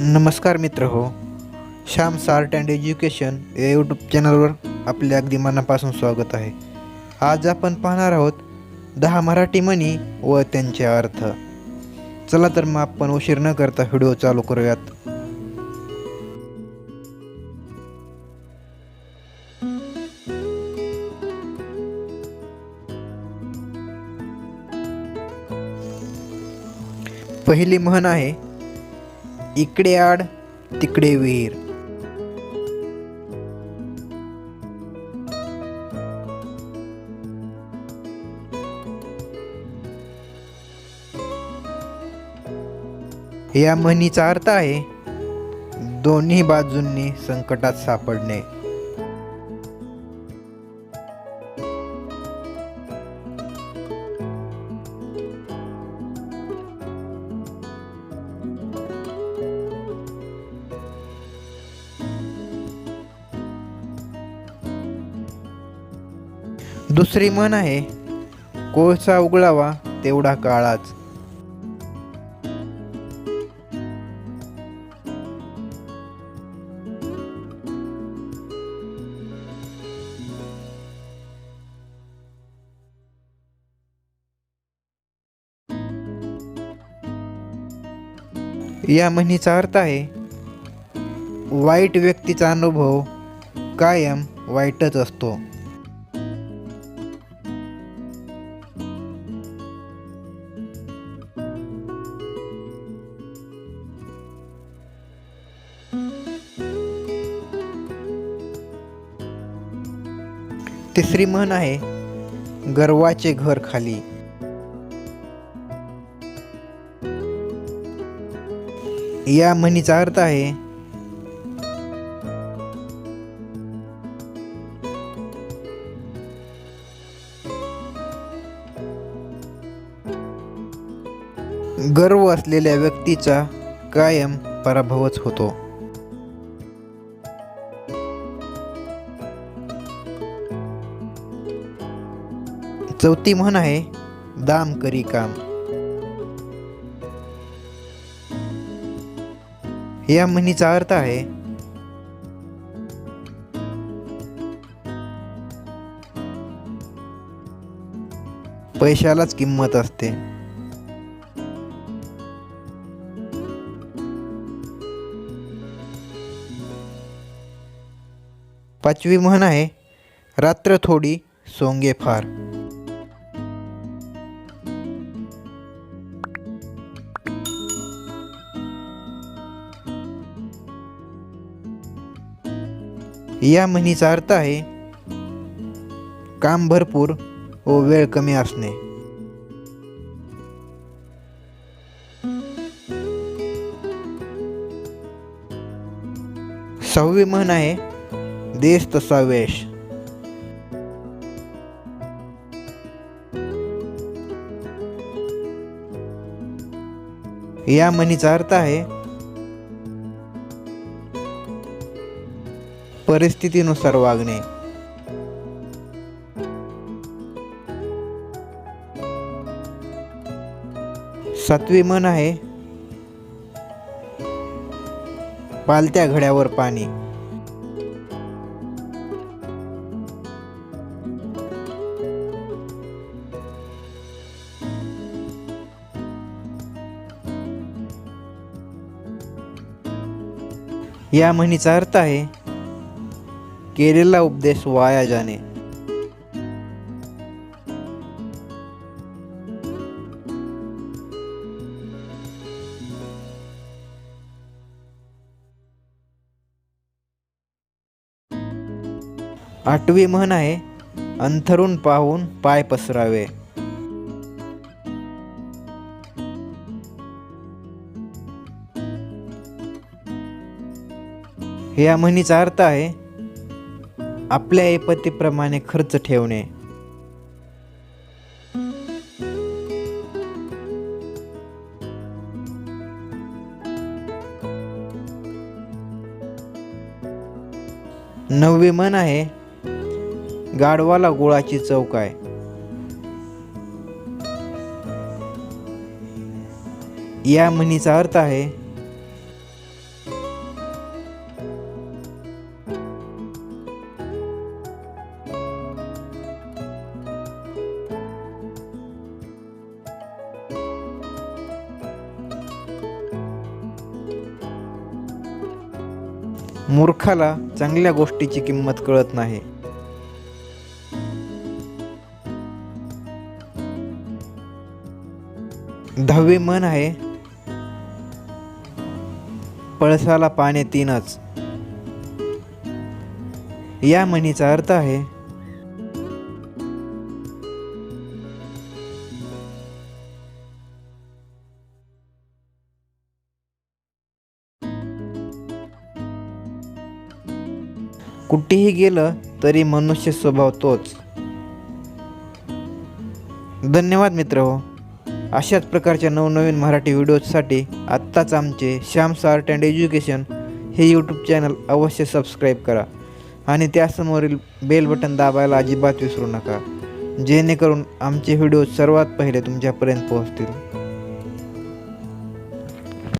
नमस्कार मित्र हो. श्याम सार्ट अँड एज्युकेशन या यूट्यूब चॅनलवर आपले अगदी मनापासून स्वागत आहे. आज आपण पाहणार आहोत दहा मराठी म्हणी व त्यांचे अर्थ. चला तर मग आपण उशीर न करता व्हिडिओ चालू करूयात. पहिली म्हण आहे इकडे आड तिकडे विहीर. या म्हणीचा अर्थ आहे दोन्ही बाजूंनी संकटात सापडणे. दुसरी म्हण आहे कोळसा उगळावा तेवढा काळाच. या म्हणीचा अर्थ आहे वाईट व्यक्तीचा अनुभव कायम वाईटच असतो. तिसरी म्हण आहे गर्वाचे घर खाली. या म्हणीचा अर्थ आहे गर्व असलेल्या व्यक्तीचा कायम पराभवच होतो. चौथी म्हण आहे दाम करी काम. या म्हणीचा अर्थ आहे पैशालाच किंमत असते. पाचवी म्हण आहे रात्र थोडी सोंगे फार. या म्हणीचा अर्थ आहे काम भरपूर व वेळ कमी असणे. सहावी म्हण आहे देश तसा वेश. या म्हणीचा अर्थ आहे परिस्थितीनुसार वागणे. सातवी मन आहे पालत्या घड्यावर पाणी. या म्हणीचा अर्थ आहे केलेला उपदेश वाया जाणे. आठवी म्हण आहे अंथरून पाहून पाय पसरावे. या म्हणीचा अर्थ आहे आपल्या ऐपतीप्रमाणे खर्च ठेवणे. नववी मन आहे गाढवाला गुळाची चव काय? या म्हणीचा अर्थ आहे मूर्खाला चांगल्या गोष्टीची किंमत कळत नाही. दहावे मन आहे. पळसाला पाने तीनच. या म्हणीचा अर्थ आहे कुठेही गेलं तरी मनुष्य स्वभाव तोच. धन्यवाद मित्र हो. अशाच प्रकारच्या नवनवीन मराठी व्हिडिओजसाठी आत्ताच आमचे श्याम्स आर्ट अँड एज्युकेशन हे यूट्यूब चॅनल अवश्य सबस्क्राईब करा आणि त्यासमोरील बेल बटन दाबायला अजिबात विसरू नका. जेणेकरून आमचे व्हिडिओ सर्वात पहिले तुमच्यापर्यंत पोहोचतील.